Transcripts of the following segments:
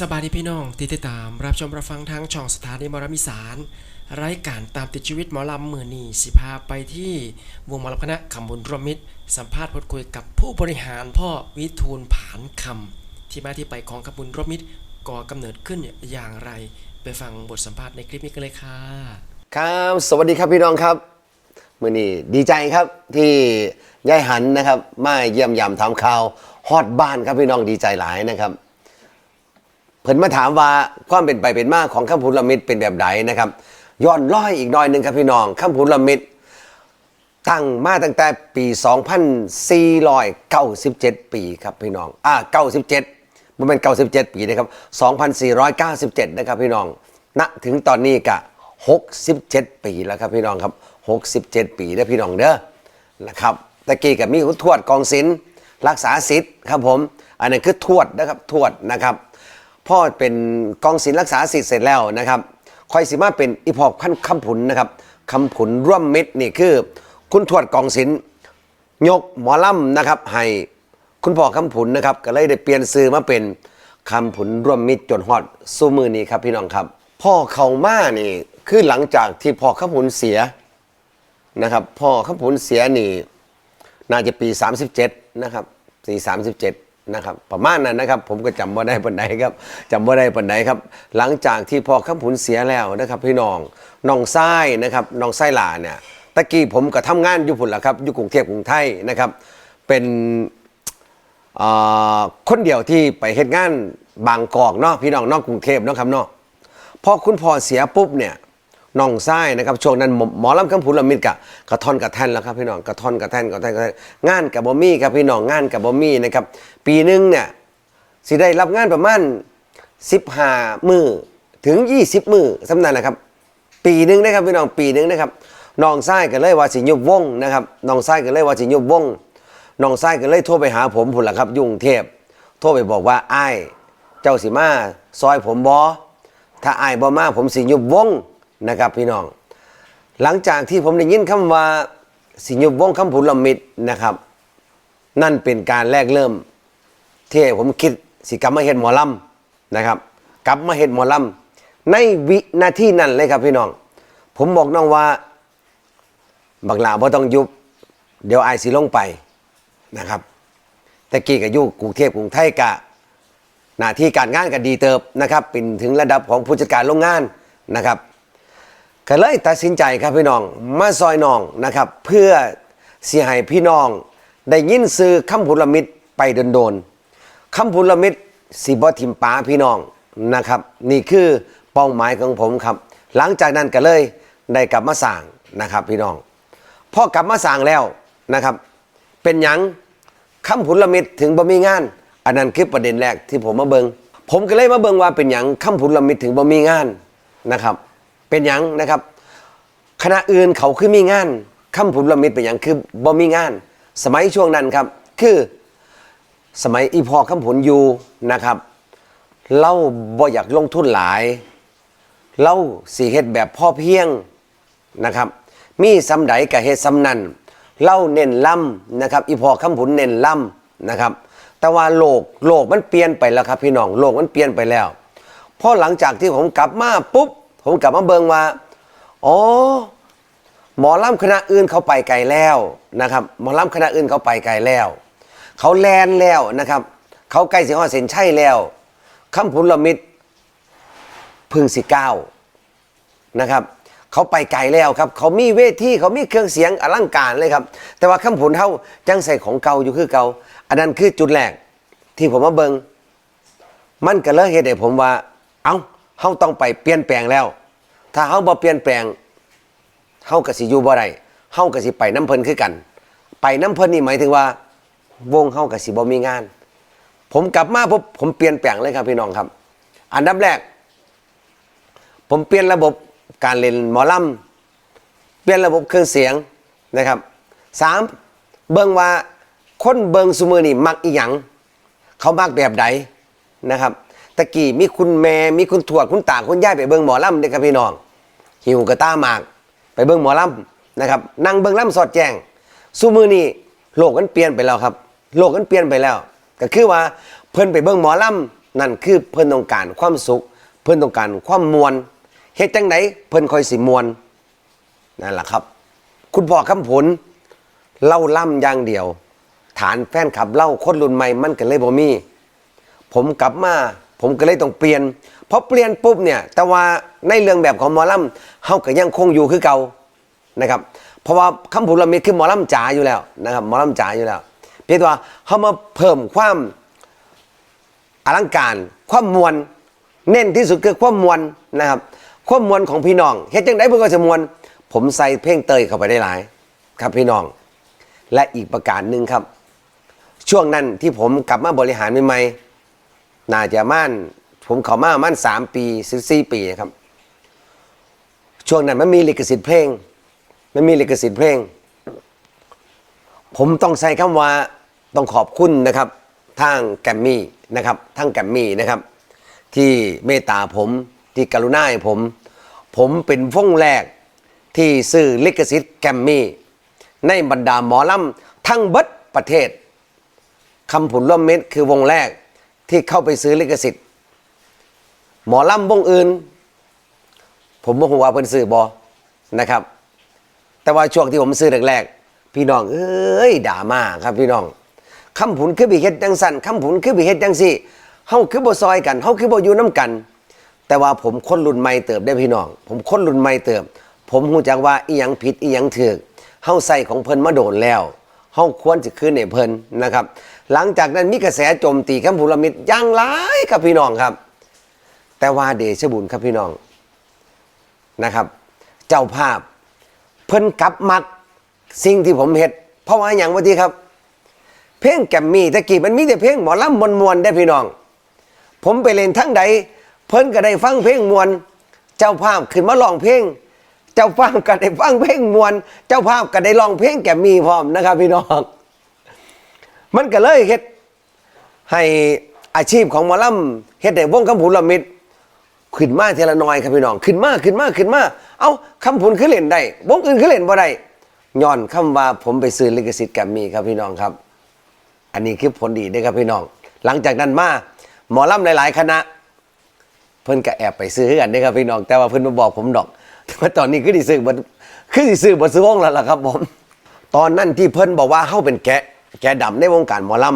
สบายดีพี่น้องที่ติดตามรับชมรับฟังทางช่องสถานีมอลำอีสานรายการตามติดชีวิตหมอลำมือนีสิพาไปที่วงหมอลำคณะคำบุญรวมมิตร สัมภาษณ์พูดคุยกับผู้บริหารพ่อวิทูลผานคำที่มาที่ไปของคำบุญรวมมิตรก่อกำเนิดขึ้นอย่างไร ไปฟังบทสัมภาษณ์ในคลิปนี้กันเลยค่ะ ครับ สวัสดีครับพี่น้องครับ มือนี้ดีใจครับที่ยายหันนะครับมาเยี่ยมยามทำข่าวฮอดบ้านครับพี่น้องดีใจหลายนะครับ พิ่นมาถามว่าความเป็นไปเป็นมาของข้ามพูนละมิตรเป็นแบบใดนะครับย้อนร้อยอีกหน่อยหนึ่งครับพี่น้องข้ามพูนละมิตรตั้งมาตั้งแต่ปี 2497 ปีครับพี่น้องอ่า97 มันเป็น 97 ปีนะครับ 2497 นะครับพี่น้องณถึงตอนนี้กะ 67 ปีแล้วครับพี่น้องครับ 67 ปีเด้อพี่น้องเด้อนะครับตะกี้กับมีคุณทวดกองศิลป์รักษาสิทธิ์ครับผม อันนั้คือทวดนะครับทวดนะครับ พ่อเป็นกองศิลป์รักษาสิทธิ์เสร็จแล้วนะครับคอยสิมาเป็นอีพอกขั้นคำผุนนะครับคำผุนร่วมมิตรนี่คือ คุณทวดกองศิลป์ยกหมอลำนะครับให้คุณพ่อคำผุนนะครับก็เลยได้เปลี่ยนซื้อมาเป็นคำผุนร่วมมิตรจนฮอดสู้มือนี้ครับพี่น้องครับ พ่อเขามานี่คือหลังจากที่พ่อคำผุนเสียนะครับ พ่อคำผุนเสียนี่น่าจะปี 37 นะครับปี37 นะครับประมาณนั้นนะครับ ผมก็จำว่าได้ปันไหนครับจำว่าได้ปันไหนครับ หลังจากที่พ่อข้ามผุนเสียแล้วนะครับพี่น้องน้องไส้นะครับน้องไส้หลาเนี่ยตะกี้ผมก็ทำงานอยู่พุ่นละครับอยู่กรุงเทพกรุงไทยนะครับเป็นคนเดียวที่ไปเฮ็ดงานบางกอกเนาะพี่น้องนอกกรุงเทพเนาะครับเนาะพอคุณพ่อเสียปุ๊บเนี่ย น้องไส้นะครับช่วงนั้นหมอลำคำพูนละมิดกะกระท่อนกระแท่นแล้วครับพี่น้องกระท่อนกระแท่นกระแท่นกระแท่นงานกับบอมี่ครับพี่น้องงานกับบอมี่นะครับปีหนึงเนี่ยสิได้รับงานประมาณ15มือถึง 20 มือสำนันนะครับ ปีหนึงนะครับพี่น้องปีหนึงนะครับน้องไส้ก็เลยว่าสิยุบวงนะครับน้องไส้ก็เลยว่าสิยุบวงน้องไส้ก็เลยโทรไปหาผมพุ่นละครับยุ่งเทพโทรไปบอกว่าไอ้เจ้าสิมาซอยผมบอถ้าไอายบ่มาผมสิยุบวง นะครับพี่น้อง หลังจากที่ผมได้ยินคำว่าสิยุบวงคำผุลมิดนะครับ นั่นเป็นการแรกเริ่ม ที่ผมคิดสิกลับมาเห็นหมอลำนะครับกลับมาเห็นหมอลำในวินาทีนั้นเลยครับพี่น้อง ผมบอกน้องว่าบักหลาบ่ต้องยุบ เดี๋ยวไอายสิลงไปนะครับต่กี้กับยุกรุงเทพกรุงไทยกะหน้าที่การงานก็ดีเติบนะครับ เป็นถึงระดับของผู้จัดการโรงงานนะครับ ก็เลยตัดสินใจครับพี่น้อง มาซอยน้องนะครับ เพื่อเสียให้พี่น้อง ได้ยินซื้อคำพูดลมิตรไปโดนๆคำพูดลมิตรสีบอทิมป้าพี่น้องนะครับ นี่คือเป้าหมายของผมครับ หลังจากนั้นก็เลยได้กลับมาสั่งนะครับพี่น้องพอกลับมาสั่งแล้วนะครับ เป็นหยังคำผุลมิตรถึงบ่มีงาน อันนั้นคือประเด็นแรกที่ผมมาเบิงผมก็เลยมาเบิงว่าเป็นหยังคำผุลมิตรถึงบ่มีงานนะครับ เป็นหยังนะครับ คณะอื่นเขาคือมีงานคำผุนละมิตรเป็นหยังคือบ่มีงาน สมัยช่วงนั้นครับ คือสมัยอีพอคำผุนอยู่นะครับเราบ่อยากลงทุนหลายเราสีเฮ็ดแบบพ่อเพียงนะครับ มีสำไดกับเฮ็ดสำนันเล่าเน้นล่ำนะครับ อีพอคำผุนเน้นล่ำนะครับ แต่ว่าโลกโลกมันเปลี่ยนไปแล้วครับพี่น้องโลกมันเปลี่ยนไปแล้วพอหลังจากที่ผมกลับมาปุ๊บ ผมกลับมาเบิงว่าอ๋อหมอล่ำคณะอื่นเขาไปไกลแล้วนะครับ หมอล่ำคณะอื่นเขาไปไกลแล้ว เขาแลนแล้วนะครับ เขาใกล้สิงหอเส้นชัยแล้วคำผุนละมิตรพึงสิก้าวนะครับ เขาไปไกลแล้วครับ เขามีเวทีเขามีเครื่องเสียงอลังการเลยครับ แต่ว่าคำผลเท่าจังใส่ของเก่าอยู่คือเก่าอันนั้นคือจุดแรกที่ผมมาเบิงมันก็เลยเหตุให้ผมว่า เอา้าเฮาต้องไปเปลี่ยนแปลงแล้ว ถ้าเฮาบ่เปลี่ยนแปลงเฮากะสิอยู่บ่ได้เฮากะสิไปน้ำเพิ่นคือกัน ไปน้ำเพิ่นนี่หมายถึงว่า วงเฮากะสิบ่มีงาน ผมกลับมาปุ๊บผมเปลี่ยนแปลงเลยครับพี่น้องครับ อันดับแรก ผมเปลี่ยนระบบการเล่นหมอลำเปลี่ยนระบบเครื่องเสียงนะครับสามเบิ่งว่าคนเบิ่งซุมือนี่มักอีหยังเขามักแบบใดนะครับ ตะกี้มีคุณแม่มีคุณทวดคุณตาคุณยายไปเบิ่งหมอลำเด้อครับพี่น้องหิวกระต้าหมากไปเบิ่งหมอลำนะครับนั่งเบิ่งลำสอดแจ้งซุมือนี่โลกมันเปลี่ยนไปแล้วครับ โลกมันเปลี่ยนไปแล้ว ก็คือว่าเพิ่นไปเบิ่งหมอลนั่นคือเพิ่นต้องการความสุข เพิ่นต้องการความมวลเฮ็ดจังไดเพิ่นคอยสิมวลนั่นแหละครับ คุณพ่อคำผลเล่าล่ำอย่างเดียว ฐานแฟนคลับเล่าคนรุ่นใหม่มันก็เลยบ่มี ผมกลับมา ผมก็เลยต้องเปลี่ยนพอเปลี่ยนปุ๊บเนี่ยแต่ว่าในเรื่องแบบของหมอลำเฮาก็ยังคงอยู่คือเก่านะครับเพราะว่าคำพูดเรามีคือหมอลำจ๋าอยู่แล้วนะครับหมอลำจ๋าอยู่แล้ว เพียงแต่ว่าเฮามาเพิ่มความอลังการ ความมวลเน้นที่สุดคือความมวลนะครับความมวลของพี่น้องเฮ็ดจังไดเพิ่นก็จะมวลผมใส่เพลงเตยเข้าไปได้หลายครับพี่น้อง และอีกประการหนึ่งครับ ช่วงนั้นที่ผมกลับมาบริหารใหม่ๆ น่าจะม่านผมเขามาม่านสามปีสิบสี่ปีครับ ช่วงนั้นมันมีลิขสิทธิ์เพลง มันมีลิขสิทธิ์เพลง ผมต้องใช้คำว่าต้องขอบคุณนะครับทางแกรมมี่นะครับทางแกรมมี่นะครับ ที่เมตตาผมที่กรุณาให้ผม ผมเป็นวงแรกที่ซื้อลิขสิทธิ์แกรมมี่ในบรรดาหมอลำทั้งเบิดประเทศคำผุนร่วมเม็ดคือวงแรก ที่เข้าไปซื้อลิขสิทธิ์ หมอลำวงอื่น ผมบ่ฮู้ว่าเพิ่นซื้อบอนะครับ แต่ว่าช่วงที่ผมซื้อแรกๆพี่น้องเอ้ยด่ามาครับพี่น้องคำผุนคือบิเฮ็ดจังสั่นคำผุนคือบิเฮ็ดจังสี่เฮาคือบ่ซอยกันเฮาคือบ่อยู่น้กัน แต่ว่าผมคนรุ่นใหม่เติบได้พี่น้อง ผมคนรุ่นใหม่เติบ ผมรู้จักว่าอีหยังผิดอีหยังถูกเฮาใส่ของเพิ่นมาโดนแล้วเฮาควรสิคืนให้เพิ่นนะครับ หลังจากนั้นมีกระแสโจมตีคำพูดลมิดอย่างหลายครับพี่น้องครับ แต่ว่าเดชบุญครับพี่น้องนะครับ เจ้าภาพเพิ่นกลับมักสิ่งที่ผมเฮ็ดเพราะว่าอย่างว่าที่ครับ เพลงแกมมี่ตะกี้มันมีแต่เพลงหมอลำมวนๆได้พี่น้อง ผมไปเล่นทั้งใด เพิ่นก็ได้ฟังเพลงมวนเจ้าภาพขึ้นมาร้องเพลงเจ้าภาพก็ได้ฟังเพลงมวนเจ้าภาพก็ได้ร้องเพลงแกมมี่พร้อมนะครับพี่น้อง มันก็เลยเฮ็ดให้อาชีพของหมอลำเฮ็ดให้วงคำพูนละมิดขึ้นมาเทละน้อยครับพี่น้องขึ้นมาขึ้นมาขึ้นมาเอ้าคำพูนคือเล่นได้วงอื่นคือเล่นบ่ได้ย้อนคำว่าผมไปซื้อลิขสิทธิ์แกมมี่ครับพี่น้องครับ อันนี้คือผลดีเด้ครับพี่น้อง หลังจากนั้นมาหมอลำหลาย ๆ คณะ เพิ่นก็แอบไปซื้อกันเด้ครับพี่น้องแต่ว่าเพิ่นมาบอกผมดอกแต่ว่าตอนนี้คือสิซื้อบ่คือสิซื้อบ่ซื้อวงแล้วล่ะครับผมตอนนั้นที่เพิ่นบอกว่าเฮาเป็นแกะ แกะดำในวงการหมอล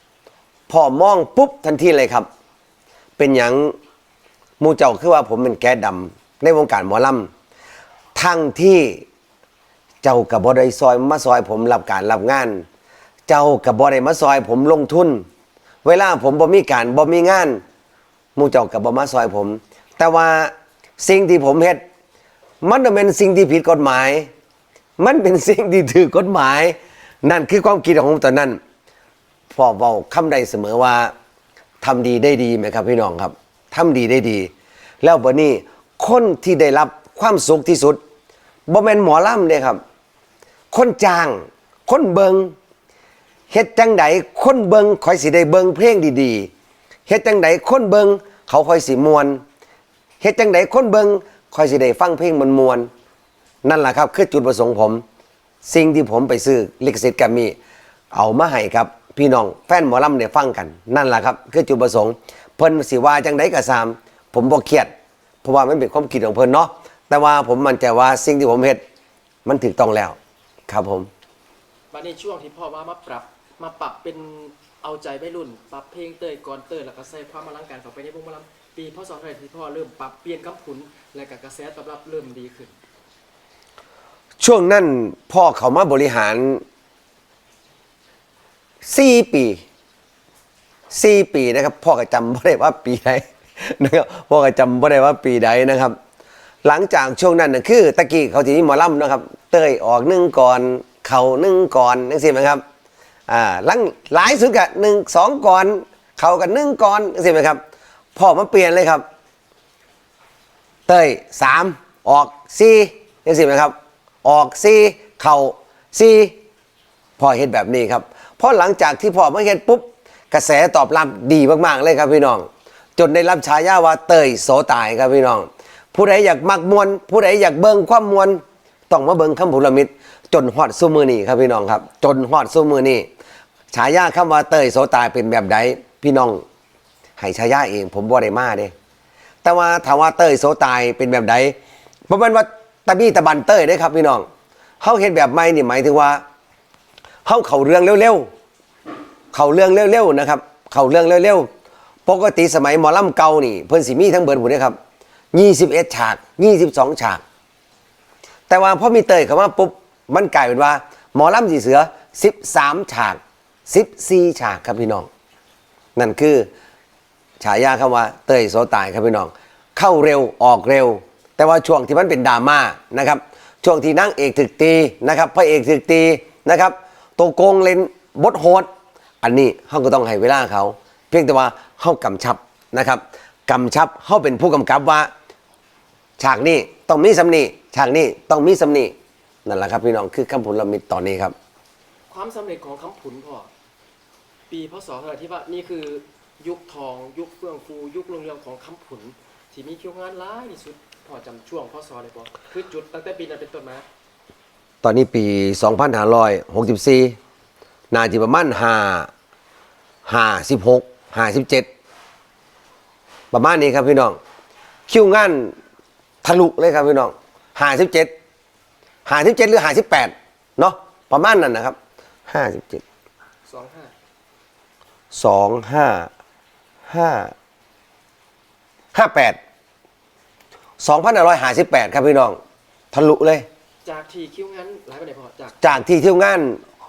ำพอมองปุ๊บทันทีเลยครับ เป็นหยังมูเจ้าคือว่าผมเป็นแกะดำในวงการหมอลำทั้งที่เจ้ากับบ่ได้ซอยมาซอยผมรับการรับงาน เจ้ากับบ่ได้มาซอยผมลงทุน เวลาผมบ่มีการบ่มีงานมูเจ้ากับบ่มาซอยผม แต่ว่าสิ่งที่ผมเฮ็ดมันน่ะเป็นสิ่งที่ผิดกฎหมาย มันเป็นสิ่งที่ถือกฎหมาย นั่นคือความคิดของผมตอนนั้นพ่อเว้าคำใดเสมอว่าทำดีได้ดีไหมครับพี่น้องครับทำดีได้ดี แล้ววันนี้คนที่ได้รับความสุขที่สุดบ่แมนหมอล่ำเด้ครับ คนจ้าง คนเบิงเฮ็ดจังใดคนเบิงคอยสิได้เบิงเพลงดีๆเฮ็ดจังใดคนเบิงเขาคอยสิมวนเฮ็ดจังใดคนเบิงคอยสิได้ฟังเพลงมันมวนๆนั่นแหละครับ คือจุดประสงค์ผม สิ่งที่ผมไปซื้อลิขสิทธิ์แกรมมี่เอามาให้ครับ พี่น้องแฟนหมอลำเนี่ยฟังกัน นั่นแหละครับ คือจุดประสงค์เพิ่นสิว่าจังใดก็ตาม ผมบ่เครียด เพราะว่ามันเป็นความคิดของเพิ่นเนาะแต่ว่าผมมั่นใจว่าสิ่งที่ผมเฮ็ดมันถูกต้องแล้ว ครับผม มาในช่วงที่พ่อมามาปรับมาปรับเป็นเอาใจวัยรุ่น ปรับเพลงเตยก่อนเตยแล้วก็ใส่ความอลังการเข้าไปในวงหมอลำปีพศเท่าไหร่ที่พ่อเริ่มปรับเปลี่ยนคำขุนและก็กระแสตอบรับเริ่มดีขึ้น ช่วงนั้นพ่อเขามาบริหารสี่ปีสี่ปีนะครับพ่อก็จำไม่ได้ว่าปีใดนะครับพ่อก็จำไม่ได้ว่าปีใดนะครับ หลังจากช่วงนั้นนะคือตะกี้เขาทีนี้หมอลำนะครับ เตยออกหนึ่งก่อนเขานึ่งก่อนนั่นสิไหมครับอ่าหลังหลายสุดกะหนึ่งสองก่อนเขากันหนึ่งก่อนนั่นสิไหมครับพ่อมาเปลี่ยนเลยครับ เต้ยสามออกสี่ยังสิไหมครับ ออกสี่เข่าสี่พ่อเฮ็ดแบบนี้ครับเพราะหลังจากที่พ่อมาเฮ็ดปุ๊บ กระแสตอบรับดีมากๆเลยครับพี่น้อง จนได้รับฉายาว่าเตยโสตายครับพี่น้อง ผู้ใดอยากมักมวลผู้ใดอยากเบิ่งความมวลต้องมาเบิ่งคำพูลมิตร จนฮอดซุมือนี่ครับพี่น้องครับ จนฮอดซุมือนี่ฉายาคำว่าเตยโสตายเป็นแบบใดพี่น้องให้ชายาเอง ผมบ่ได้มาเด้แต่ว่าถาว่าเตยโซตายเป็นแบบใดบ่แม่นว่า ตะบี้ตะบันเต้ยเด้ครับพี่น้องเฮาเฮ็ดแบบใหม่นี่หมายถึงว่าเฮาเข้าเรื่องเร็วๆเข้าเรื่องเร็วๆนะครับ เข้าเรื่องเร็วๆปกติสมัยหมอลำเก่านี่เพิ่นสิมีทั้งเบิร์ดหมดเลยครับ21 ฉาก 22 ฉาก แต่ว่าพอมีเตยเข้ามาปุ๊บมันกลายเป็นว่า หมอลำสีเสือ 13 ฉาก 14 ฉากครับพี่น้อง นั่นคือฉายาคำว่าเตยโสตายครับพี่น้อง เข้าเร็วออกเร็ว แต่ว่าช่วงที่มันเป็นดราม่านะครับช่วงที่นางเอกถึกตีนะครับพระเอกถึกตีนะครับตัวโกงเล่นบทโหดอันนี้เขาก็ต้องให้เวลาเขา เพียงแต่ว่าเขากำชับนะครับกำชับเขาเป็นผู้กำกับว่า ฉากนี้ต้องมีสำนีฉากนี้ต้องมีสำนีนั่นแหละครับพี่น้องคือคำพูดละมิดตอนนี้ครับ ความสำเร็จของคำผุนพ่อปีพศเท่าไหร่ที่ว่านี่คือยุคทอง ยุคเฟื่องฟู ยุครุ่งเรืองของคำผุน ที่มีคิวงานหลายที่สุดพอจำช่วงพศได้บ่คือจุดตั้งแต่ปีนั้นเป็นต้นมาตอนนี้ปี 2564น่าจะประมาณ5 56 57 ประมาณนี้ครับพี่น้อง คิวงานทะลุเลยครับพี่น้อง57 57 หรือ 58 เนาะประมาณนั้นนะครับ 57สองห้า สองห้าห้า ห้าแปดสองพันร้อยห้าสิบแปดครับพี่น้อง ทะลุเลย จากที่คิวงานหลายไปไหนพอจากจากที่เที่ยวงาน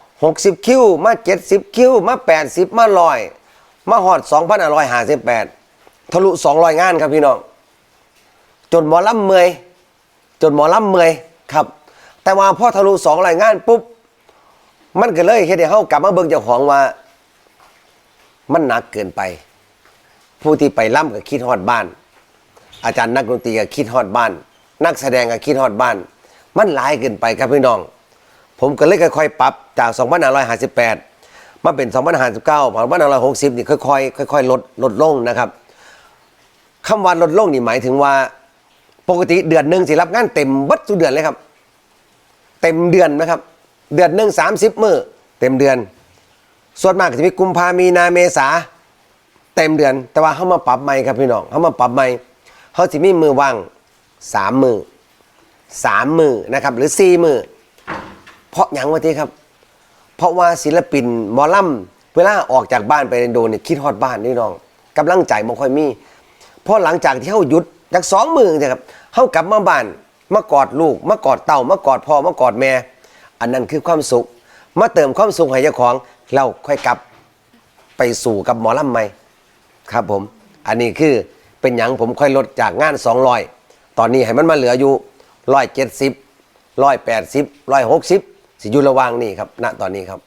60คิวมา70คิวมา80มาลอย มาหอด2,558ทะลุ200งานครับพี่น้อง จนหมอลำเมอยจนหมอลำเมอยครับ แต่ว่าพอทะลุ200งานปุ๊บ มันก็เลยเฮ็ดให้เฮากลับมาเบิ่งเจ้าของว่า มันหนักเกินไป ผู้ที่ไปล่ำก็คิดฮอดบ้าน อาจารย์นักดนตรีก็คิดฮอดบ้าน นักแสดงก็คิดฮอดบ้าน มันหลายเกินไปครับพี่น้อง ผมก็เลยค่อยๆปรับจาก 2558 มาเป็น 2559 2560 นี่ค่อยๆค่อยๆลดลดลงนะครับคำว่าลดลงนี่หมายถึงว่าปกติเดือนหนึ่งสิรับงานเต็มบัดทุกเดือนเลยครับ เต็มเดือนนะครับ เดือนหนึ่ง30มื้อเต็มเดือน ส่วนมากก็จะมีกุมภามีนาเมษา เต็มเดือน แต่ว่าเขามาปรับใหม่ครับพี่น้องเขามาปรับใหม่เขาจะมีมือว่างสามมือสามมือนะครับหรือสี่มือเพราะหยังวะที่ครับ เพราะว่าศิลปินหมอลำเวลาออกจากบ้านไปโดนเนี่ยคิดฮอดบ้านนี่น้องกำลังใจบ่ค่อยมีเพราะหลังจากที่เขาหยุดจากสองมือนี่ยครับเขากลับมาบ้านมากอดลูกมากอดเต่ามากอดพ่อมากอดแม่ อันนั้นคือความสุข มาเติมความสุขให้เจ้าของเราค่อยกลับไปสู่กับหมอลำใหม่ ครับผม อันนี้คือเป็นอย่างผมค่อยลดจากงาน 200 ตอนนี้ให้มันมาเหลืออยู่170 180 160สิอยู่ระหว่างนี่ครับ ณตอนนี้ครับ